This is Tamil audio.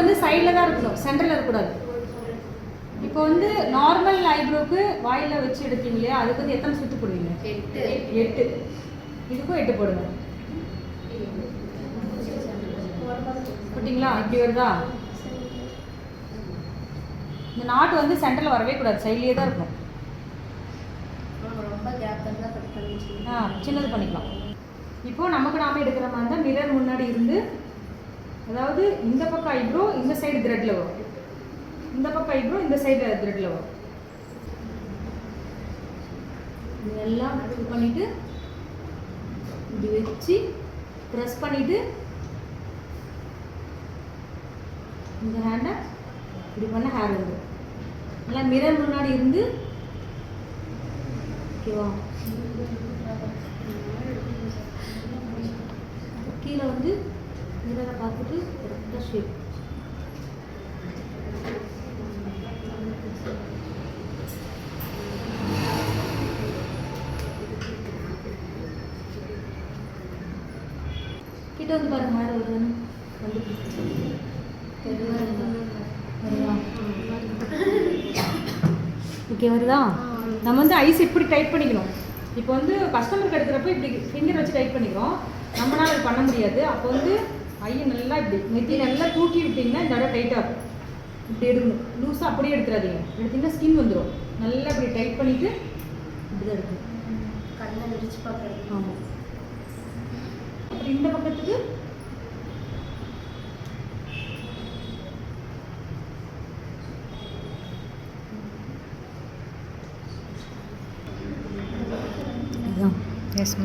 வந்து சைடில் தான் இருக்கணும் சென்டரில் இருக்கக்கூடாது. இப்போ வந்து நார்மல் ஐப்ரோக்கு வாயில் வச்சு எடுத்தீங்க இல்லையா? அதுக்கு வந்து எத்தனை சுற்று போடுவீங்க? எட்டு. எட்டு. இதுக்கும் எட்டு போடுங்க. போட்டிங்களா? இப்படி வருதா? இந்த நாட்டு வந்து சென்டரில் வரவே கூடாது சைட்லேயே தான் இருக்கும். ஆ சின்னது பண்ணிக்கலாம். இப்போ நமக்கு நாம எடுக்கிற மாதிரி இருந்தால் மிரர் முன்னாடி இருந்து அதாவது இந்த பக்கம் ஐப்ரோ இந்த சைடு த்ரெட்டில் வரும் இந்த பக்கம் ஐப்ரோ இந்த சைடு த்ரெட்டில் வரும் இதெல்லாம் இது பண்ணிட்டு இப்படி வச்சு ப்ரெஸ் பண்ணிட்டு இந்த ஹேண்டை இப்படி பண்ண ஹேர் வருது நல்லா மிரர் முன்னாடி இருந்து ஓகேவா கீழே வந்து இதெல்லாம் பார்த்துட்டு கரெக்டாக ஷேப் கிட்ட வந்து பாருங்க ஹேர் வருதுன்னு வந்து ஓகே வருதா? நம்ம வந்து ஐஸ் இப்படி டைட் பண்ணிக்கணும். இப்போ வந்து கஸ்டமருக்கு எடுக்கிறப்ப இப்படி ஃபிங்கர் வச்சு டைட் பண்ணிக்கிறோம். நம்மளால அது பண்ண முடியாது. அப்போ வந்து ஐயை நல்லா இப்படி நெத்தி நல்லா தூக்கி விட்டிங்கன்னா இந்த இடம் டைட்டாக இருக்கும் இப்படி எடுக்கணும். லூஸாக அப்படியே எடுத்துறாதீங்க எடுத்தீங்கன்னா ஸ்கின் வந்துடும் நல்லா இப்படி டைட் பண்ணிவிட்டு இப்படி தான் எடுக்கணும். கண்ணை விரிச்சு பார்க்குறது. ஆமாம் அப்புறம் இந்த பக்கத்துக்கு இதுதான் எஸ்